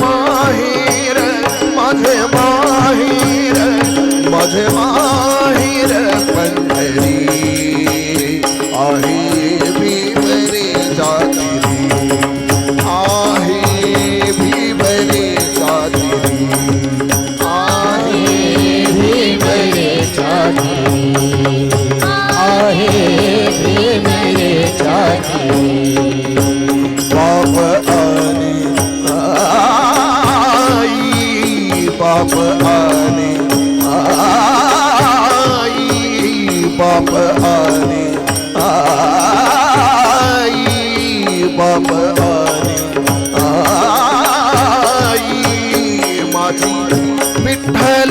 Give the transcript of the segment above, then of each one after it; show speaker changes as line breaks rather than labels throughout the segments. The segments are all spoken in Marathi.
माहीर माझे माहीर माझे माहेर आले. आई बाप आले. आई बाप आले. आई माझी विठ्ठल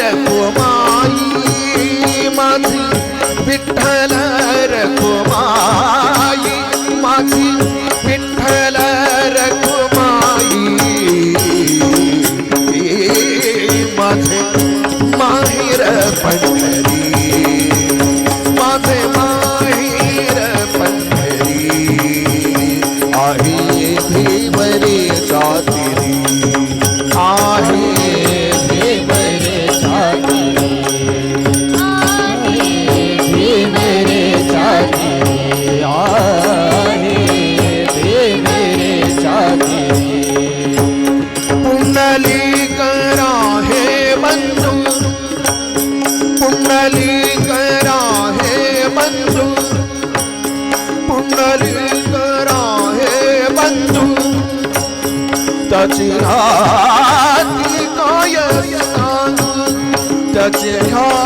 रखुमाई माझी विठ्ठल Tachihati Kaya Tachihati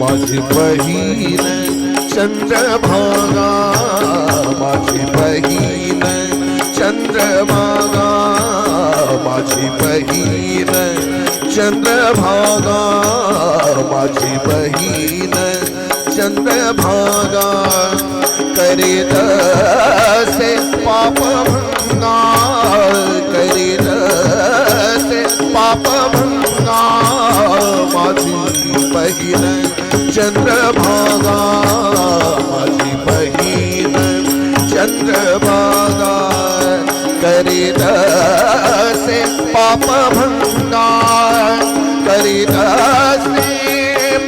माझी बहीण चंद्रभागा माझी बहीण चंद्रभागा माझी बहीण चंद्रभागा माझी बहीण चंद्रभागा करीत से पाप भंगा करीत से पाप भंगा माझी बहीण चंद्रभागा माझी बहीण चंद्रभागा करीत से पाप भंगा हरिदास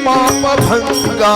पाप भंगा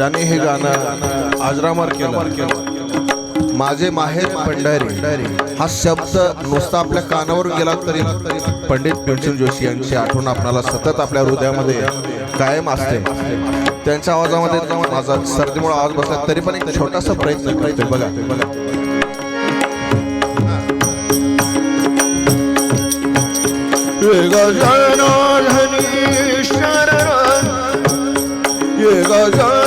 ज्याने हे गाणं आजरामार केलं माझे माहेर पंढरी हा शब्द नुसता आपल्या कानावर गेला तरी पंडित भीमसेन जोशी यांची आठवण आपल्याला सतत आपल्या हृदयामध्ये कायम असते. त्यांच्या आवाजामध्ये माझा सर्दीमुळे आवाज बसला तरी पण एक छोटासा प्रयत्न करतोय. बघा. बघा गजानन गजाननी शरण ये गजानन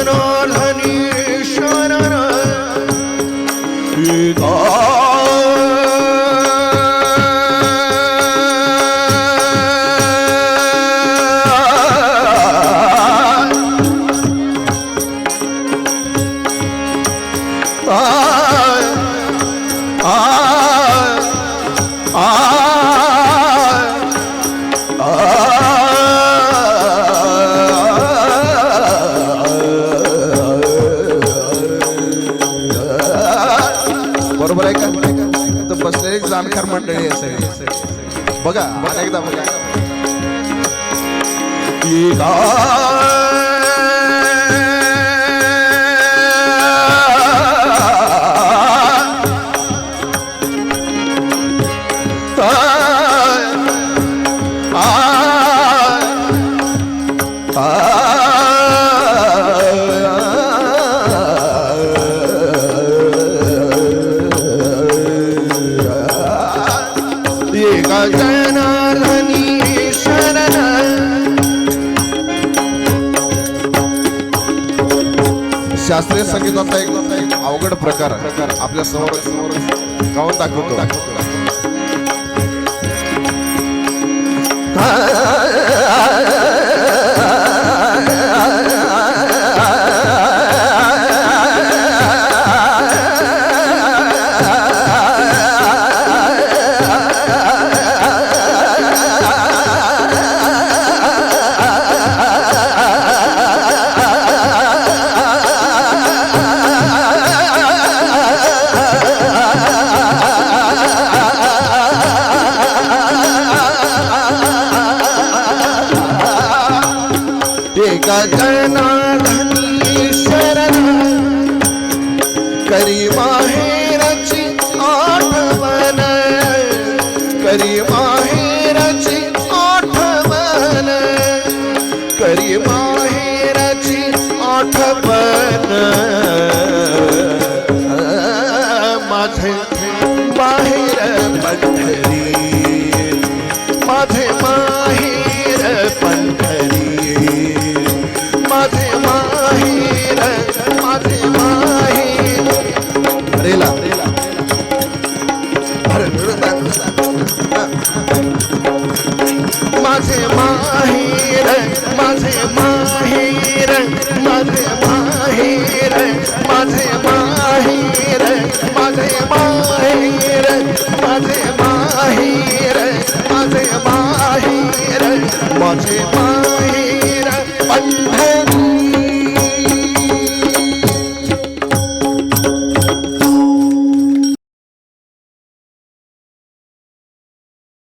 बघा एकदा बघा Ah शास्त्रीय संगीताचा एक एक अवघड प्रकार आपल्यासमोर समोर गाऊन दाखवतो. दाखवतो. जनार्दनी शरण? करी माहेरची आठवण करी माहेरची आठवण करी माहेरची आठवण माझे बाहेर माहेर माझे माहेर माझे माहेर माझे माहेर माझे माहेर माझे माहेर माझे माहेर माझे